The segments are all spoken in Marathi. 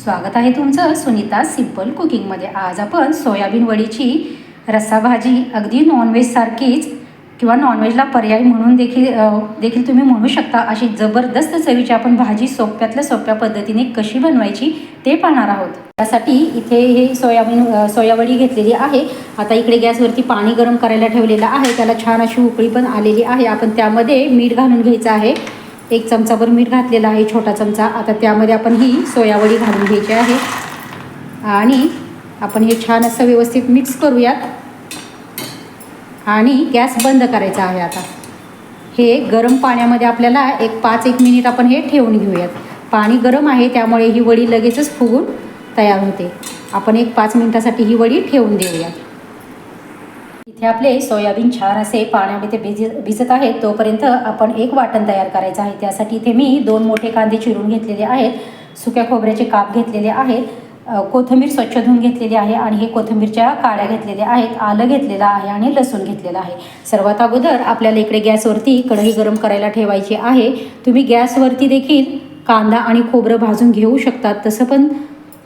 स्वागत आहे तुमचं सुनीता सिंपल कुकिंगमध्ये आज आपण सोयाबीन वडीची रस्सा भाजी अगदी नॉनव्हेजसारखीच किंवा नॉनव्हेजला पर्याय म्हणून देखील देखील तुम्ही म्हणू शकता अशी जबरदस्त चवीची आपण भाजी सोप्यातल्या सोप्या पद्धतीने कशी बनवायची ते पाहणार आहोत. त्यासाठी इथे हे सोयाबीन सोयावडी घेतलेली आहे. आता इकडे गॅसवरती पाणी गरम करायला ठेवलेलं आहे. त्याला छान अशी उकळी पण आलेली आहे. आपण त्यामध्ये मीठ घालून घ्यायचं आहे. एक चमचाभर मीठ घातलेला आहे छोटा चमचा. आता त्यामध्ये आपण ही सोयावडी घालून घ्यायची आहे. आणि आपण हे छान असं व्यवस्थित मिक्स करूयात. आणि गॅस बंद करायचा आहे आता. हे गरम पाण्यामध्ये आपल्याला एक पाच एक मिनिट आपण हे ठेवून घेऊयात. पाणी गरम आहे त्यामुळे ही वडी लगेचच फुगून तयार होते. आपण एक पाच मिनिटासाठी ही वडी ठेवून देऊयात. इथे आपले सोयाबीन छान असे पाण्यामध्ये भिज भिजत आहेत. तोपर्यंत आपण एक वाटण तयार करायचं आहे. त्यासाठी इथे मी दोन मोठे कांदे चिरून घेतलेले आहेत. सुक्या खोबऱ्याचे काप घेतलेले आहेत. कोथिंबीर स्वच्छ धुवून घेतलेली आहे आणि हे कोथिंबीरच्या काळ्या घेतलेल्या आहेत. आलं घेतलेलं आहे आणि लसूण घेतलेलं आहे. सर्वात अगोदर आपल्याला इकडे गॅसवरती कढई गरम करायला ठेवायची आहे. तुम्ही गॅसवरती देखील कांदा आणि खोबरं भाजून घेऊ शकतात. तसं पण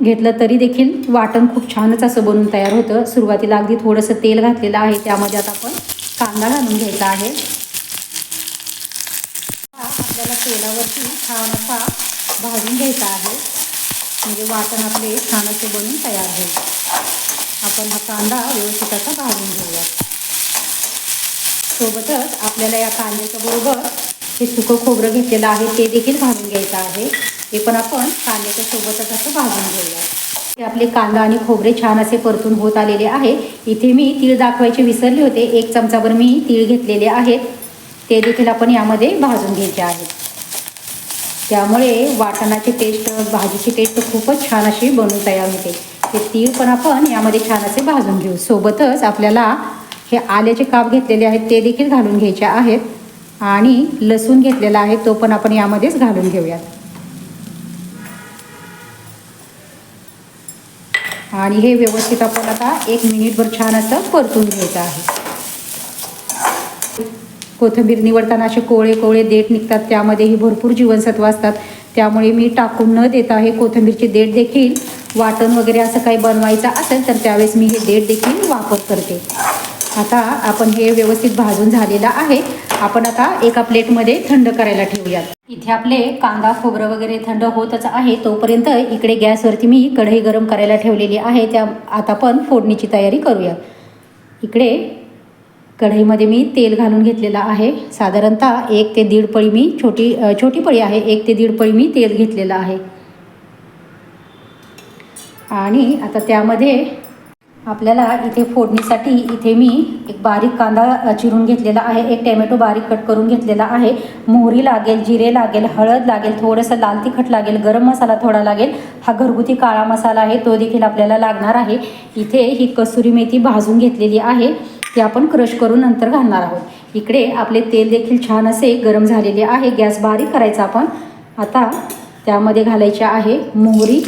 घेतलं तरी देखील वाटण खूप छानच असं बनून तयार होतं. सुरुवातीला अगदी थोडंसं तेल घातलेलं आहे त्यामध्ये आता आपण कांदा घालून घ्यायचा आहे. हा आपल्याला तेलावरती छान असा भाजून घ्यायचा आहे. म्हणजे वाटण आपले छान असे बनून तयार होईल. आपण हा कांदा व्यवस्थित असा भाजून घेऊया सोबतच आपल्याला या कांद्याच्या बरोबर हे सुकं खोबरं घेतलेलं आहे ते देखील घालून घ्यायचं आहे. ते पण आपण कांद्याच्या सोबतच असं भाजून घेऊया हे आपले कांदा आणि खोबरे छान असे परतून होत आलेले आहे. इथे मी तीळ दाखवायचे विसरले होते. एक चमचाभर मी तीळ घेतलेले आहेत. ते देखील आपण यामध्ये भाजून घ्यायचे आहेत. त्यामुळे वाटणाची टेस्ट भाजीची टेस्ट खूपच छान अशी बनून तयार होते ते तीळ पण आपण यामध्ये छान असे भाजून घेऊ. सोबतच आपल्याला हे आल्याचे काप घेतलेले आहेत ते देखील घालून घ्यायचे आहेत. आणि लसूण घेतलेला आहे तो पण आपण यामध्येच घालून घेऊयात. आणि हे व्यवस्थित आपण आता एक मिनिटभर छान असं परतून घ्यायचं आहे. कोथिंबीर निवडताना असे कोळे कोळे देठ निघतात त्यामध्येही भरपूर जीवनसत्व असतात. त्यामुळे मी टाकून न देता हे कोथिंबीरचे देठ देखील वाटण वगैरे असं काही बनवायचं असेल तर त्यावेळेस मी हे देठ देखील वापर करते. आता आपण हे व्यवस्थित भाजून झालेलं आहे. आपण आता एका प्लेटमध्ये थंड करायला ठेवूयात. इथे आपले कांदा खोबरं वगैरे थंड होतच आहे. तोपर्यंत इकडे गॅसवरती मी कढई गरम करायला ठेवलेली आहे. त्या आता आपण फोडणीची तयारी करूया इकडे कढईमध्ये मी तेल घालून घेतलेलं आहे. साधारणतः एक ते दीड पळी मी छोटी छोटी पळी आहे. एक ते दीड पळी मी तेल घेतलेलं आहे. आणि आता त्यामध्ये आपल्याला इथे फोडणीसाठी इथे मी एक बारीक कांदा चिरून घेतलेला आहे एक टॅमॅटो बारीक कट करून घेतलेला आहे. मोहरी लागेल जिरे लागेल हळद लागेल थोडंसं लाल तिखट लागेल गरम मसाला थोडा लागेल. हा घरगुती काळा मसाला आहे तो देखील आपल्याला लागणार आहे. इथे ही कसुरी मेथी भाजून घेतलेली आहे ती आपण क्रश करून नंतर घालणार आहोत. इकडे आपले तेल देखील छान असे गरम झालेले आहे गॅस बारीक करायचा आपण. आता त्यामध्ये घालायचे आहे मोहरी.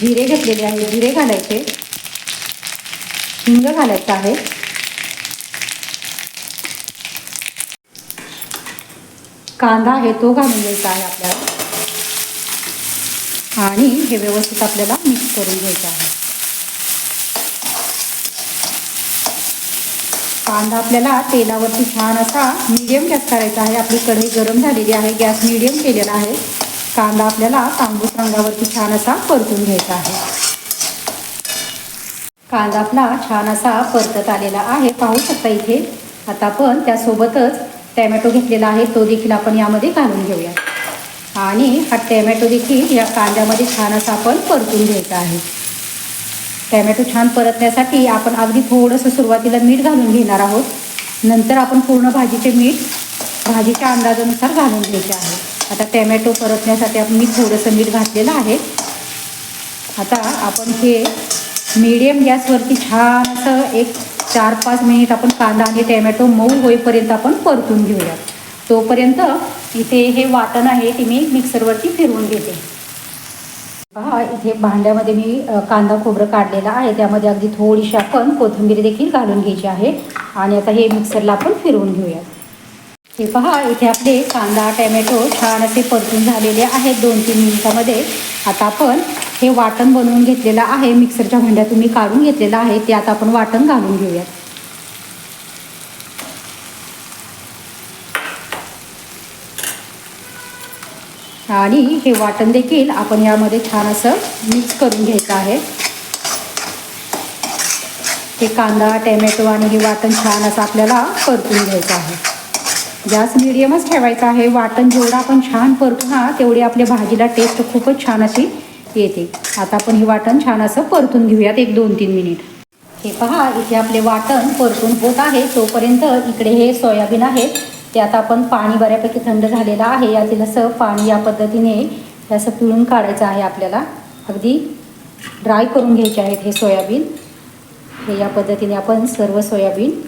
जिरे घेतलेले आहे जिरे घालायचे. हिंग घालायचं आहे. कांदा आहे तो घालून घ्यायचा आहे आपल्याला. आणि हे व्यवस्थित आपल्याला मिक्स करून घ्यायचं आहे. कांदा आपल्याला तेलावरती छान असा मीडियम गॅस करायचा आहे. आपली कढई गरम झालेली आहे. गॅस मीडियम केलेला आहे. कांदा आपल्याला तांबूस रंगावरती छान असा परतून घ्यायचा आहे. कांदा आपला छान असा परतत आलेला आहे. पाहू शकता इथे. आता आपण त्यासोबतच टॅमॅटो घेतलेला आहे. तो देखील आपण यामध्ये घालून घेऊया. आणि हा टॅमॅटो देखील या कांद्यामध्ये छान असा आपण परतून घ्यायचा आहे. टॅमॅटो छान परतण्यासाठी आपण अगदी थोडंसं सुरुवातीला मीठ घालून घेणार आहोत. नंतर आपण पूर्ण भाजीचे मीठ भाजीच्या अंदाजानुसार घालून घ्यायचे आहे. आता टॅमॅटो परतण्यासाठी आपण मी थोडंसं मीठ घातलेलं आहे. आता आपण हे मीडियम गॅसवरती छान असं एक चार पाच मिनिट आपण कांदा आणि टॅमॅटो मऊ होईपर्यंत आपण परतून घेऊया. तोपर्यंत इथे हे वाटण आहे ते मी मिक्सरवरती फिरवून घेते. पहा इथे भांड्यामध्ये मी कांदा खोबरं काढलेलं आहे. त्यामध्ये अगदी थोडीशी आपण कोथिंबीर देखील घालून घ्यायची आहे. आणि आता हे मिक्सरला आपण फिरवून घेऊया हे पहा इथे आपले कांदा टॅमॅटो छान असे परतून झालेले आहेत दोन तीन मिनिटामध्ये. आता आपण हे वाटण बनवून घेतलेलं आहे. मिक्सरच्या भांड्या तुम्ही काढून घेतलेलं आहे. ते आता आपण वाटण घालून घेऊयात. आणि हे वाटण देखील आपण यामध्ये छान असं मिक्स करून घ्यायचं आहे. हे कांदा टॅमॅटो आणि हे वाटण छान असं आपल्याला परतून घ्यायचं आहे. गॅस मिडियमच ठेवायचा आहे. वाटण जेवढं आपण छान परतू ना तेवढी आपल्या भाजीला टेस्ट खूपच छान अशी येते. आता आपण हे वाटण छान असं परतून घेऊयात एक दोन तीन मिनिट हे पहा इथे आपले वाटण परतून होत आहे. तोपर्यंत इकडे हे सोयाबीन आहे. ते आता आपण पाणी बऱ्यापैकी थंड झालेलं आहे. यातील असं पाणी या पद्धतीने असं पिळून काढायचं आहे आपल्याला. अगदी ड्राय करून घ्यायचे आहेत हे सोयाबीन. हे या पद्धतीने आपण सर्व सोयाबीन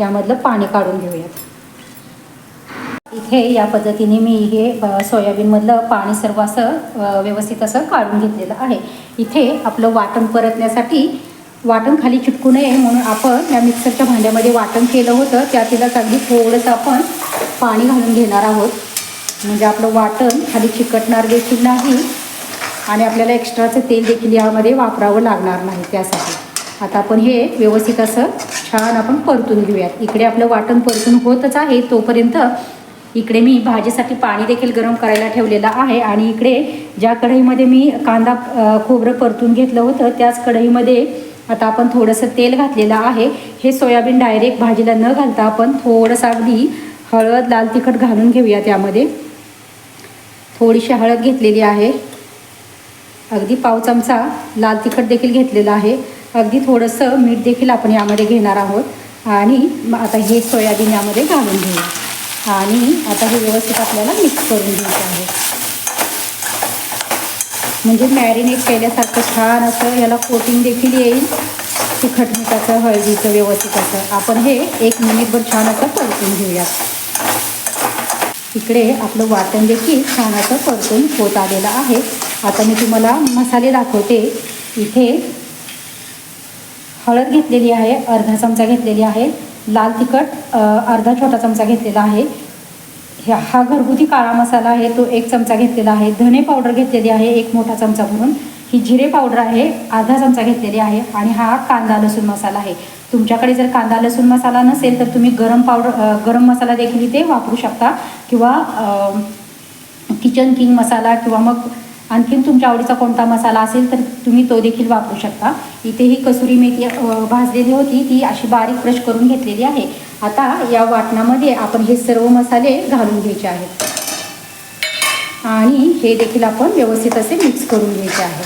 यामधलं पाणी काढून घेऊयात. इथे या पद्धतीने मी हे सोयाबीनमधलं पाणी सर्व असं व्यवस्थित असं काढून घेतलेलं आहे. इथे आपलं वाटण परतण्यासाठी वाटण खाली चिटकू नये म्हणून आपण या मिक्सरच्या भांड्यामध्ये वाटण केलं होतं. त्या तिला अगदी थोडंसं आपण पाणी घालून घेणार आहोत. म्हणजे आपलं वाटण खाली चिकटणार देखील नाही आणि आपल्याला एक्स्ट्राचं तेल देखील यामध्ये वापरावं लागणार नाही त्यासाठी. आता आपण हे व्यवस्थित असं छान आपण परतून घेऊयात. इकडे आपलं वाटण परतून होतच आहे. तोपर्यंत इकडे मी भाजीसाठी पाणी देखील गरम करायला ठेवलेलं आहे आणि इकडे ज्या कढईमध्ये मी कांदा खोबरं परतून घेतलं होतं त्याच कढईमध्ये आता आपण थोडंसं तेल घातलेलं आहे. हे सोयाबीन डायरेक्ट भाजीला न घालता आपण थोडंसं अगदी हळद लाल तिखट घालून घेऊया त्यामध्ये. थोडीशी हळद घेतलेली आहे. अगदी पाव चमचा लाल तिखट देखील घेतलेलं आहे. अगदी थोडंसं मीठ देखील आपण यामध्ये घेणार आहोत. आणि आता हे सोयाबीन यामध्ये घालून घेऊया. आणि आता हे व्यवस्थित आपल्याला मिक्स करून घ्यायचं आहे. म्हणजे मॅरिनेट केल्यासारखं छान असं याला कोटिंग देखील येईल. तिखट मिठाचं हळदीचं व्यवस्थित असं. आपण हे एक मिनिटभर छान असं परतून घेऊयात. इकडे आपलं वाटण देखील छान असं परतून होत आलेलं आहे. आता मी तुम्हाला मसाले दाखवते. इथे हळद घेतलेली आहे अर्धा चमचा घेतलेली आहे. लाल तिखट अर्धा छोटा चमचा घेतलेला आहे. ह्या हा घरगुती काळा मसाला आहे तो एक चमचा घेतलेला आहे. धने पावडर घेतलेली आहे एक मोठा चमचा म्हणून. ही जिरे पावडर आहे अर्धा चमचा घेतलेली आहे आणि हा कांदा लसूण मसाला आहे. तुमच्याकडे जर कांदा लसूण मसाला नसेल तर तुम्ही गरम पावडर गरम मसाला देखील इथे वापरू शकता किंवा किचन किंग मसाला किंवा मग आणखीन तुमच्या आवडीचा कोणता मसाला असेल तर तुम्ही तो देखील वापरू शकता. इथे ही कसुरी मेथी भाजलेली होती ती अशी बारीक क्रश करून घेतलेली आहे. आता या वाटणामध्ये आपण हे सर्व मसाले घालून घ्यायचे आहेत. आणि हे देखील आपण व्यवस्थित असे मिक्स करून घ्यायचे आहे.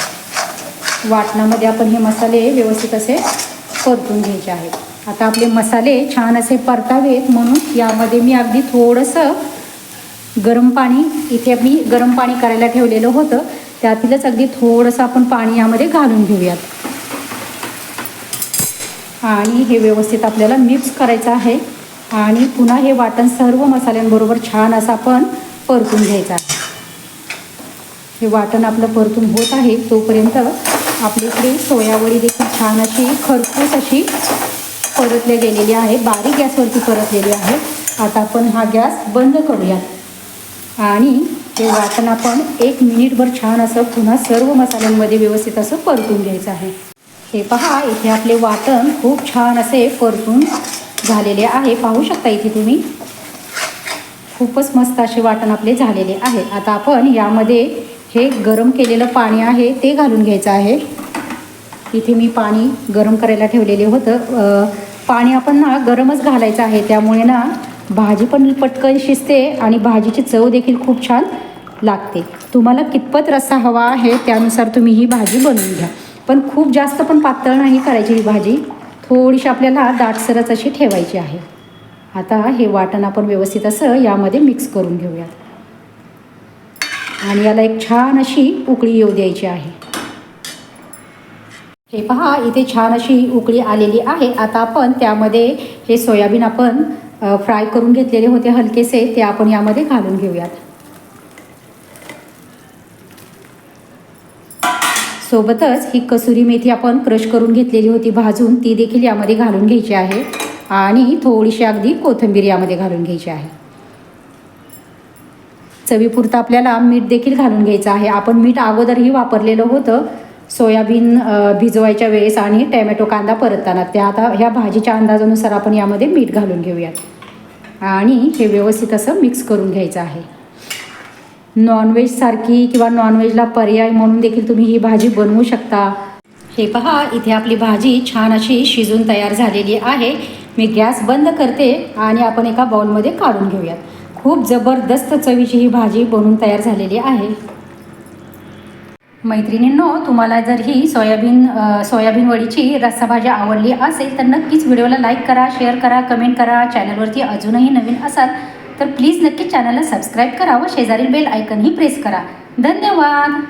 वाटणामध्ये आपण हे मसाले व्यवस्थित असे परतून घ्यायचे आहेत. आता आपले मसाले छान असे परतावेत म्हणून यामध्ये मी अगदी थोडंसं गरम पाणी इथे मी गरम पाणी करायला ठेवलेलं होतं. त्यातीलच अगदी थोडंसं आपण पाणी यामध्ये घालून घेऊयात. आणि हे व्यवस्थित आपल्याला मिक्स करायचं आहे. आणि पुन्हा हे वाटण सर्व मसाल्यांबरोबर छान असं आपण परतून घ्यायचं आहे. हे वाटण आपलं परतून होत आहे. तोपर्यंत आपल्याकडे सोयावडी देखील छान अशी खरपूस अशी परतले गेलेली आहे. बारीक गॅसवरती परतलेली आहे. आता आपण हा गॅस बंद करूया आणि हे वाटण आपण एक मिनिटभर छान असं पुन्हा सर्व मसाल्यांमध्ये व्यवस्थित असं परतून घ्यायचं आहे. हे पहा इथे आपले वाटण खूप छान असे परतून झालेले आहे. पाहू शकता इथे तुम्ही? खूपच मस्त असे वाटण आपले झालेले आहे. आता आपण यामध्ये हे गरम केलेलं पाणी आहे ते घालून घ्यायचं आहे. इथे मी पाणी गरम करायला ठेवलेले होतं. पाणी आपण ना गरमच घालायचं आहे. त्यामुळे ना भाजी पण पटकन शिजते आणि भाजीची चव देखील खूप छान लागते. तुम्हाला कितपत रस्सा हवा आहे त्यानुसार तुम्ही ही भाजी बनवून घ्या. पण खूप जास्त पण पातळ नाही करायची ही भाजी. थोडीशी आपल्याला दाटसरच अशी ठेवायची आहे. आता हे वाटण आपण व्यवस्थित असं यामध्ये मिक्स करून घेऊयात. आणि याला एक छान अशी उकळी येऊ द्यायची आहे. हे पहा इथे छान अशी उकळी आलेली आहे. आता आपण त्यामध्ये हे सोयाबीन आपण फ्राय करून घेतलेले होते हलकेसे ते आपण यामध्ये घालून घेऊयात. सोबतच ही कसुरी मेथी आपण क्रश करून घेतलेली होती भाजून ती देखील यामध्ये घालून घ्यायची आहे. आणि थोडीशी अगदी कोथिंबीर यामध्ये घालून घ्यायची आहे. चवीपुरतं आपल्याला मीठ देखील घालून घ्यायचं आहे. आपण मीठ अगोदरही वापरलेलं होतं सोयाबीन भिजवायच्या वेळेस आणि टॅमॅटो कांदा परतताना. त्या आता ह्या भाजीच्या अंदाजानुसार आपण यामध्ये मीठ घालून घेऊयात. आणि हे व्यवस्थित असं मिक्स करून घ्यायचं आहे. नॉनव्हेजसारखी किंवा नॉनव्हेजला पर्याय म्हणून देखील तुम्ही ही भाजी बनवू शकता. हे पहा इथे आपली भाजी छान अशी शिजून तयार झालेली आहे. मी गॅस बंद करते आणि आपण एका बाउलमध्ये काढून घेऊयात. खूप जबरदस्त चवीची ही भाजी बनवून तयार झालेली आहे. मैत्रिणींनो तुम्हाला जर ही सोयाबीन सोयाबीन वडीची रस्साभाजी आवडली असेल तर नक्कीच व्हिडिओला लाईक करा शेअर करा कमेंट करा. चॅनलवरती अजूनही नवीन असाल तर प्लीज नक्कीच चॅनलला सबस्क्राईब करा व शेजारील बेल आयकनही प्रेस करा. धन्यवाद!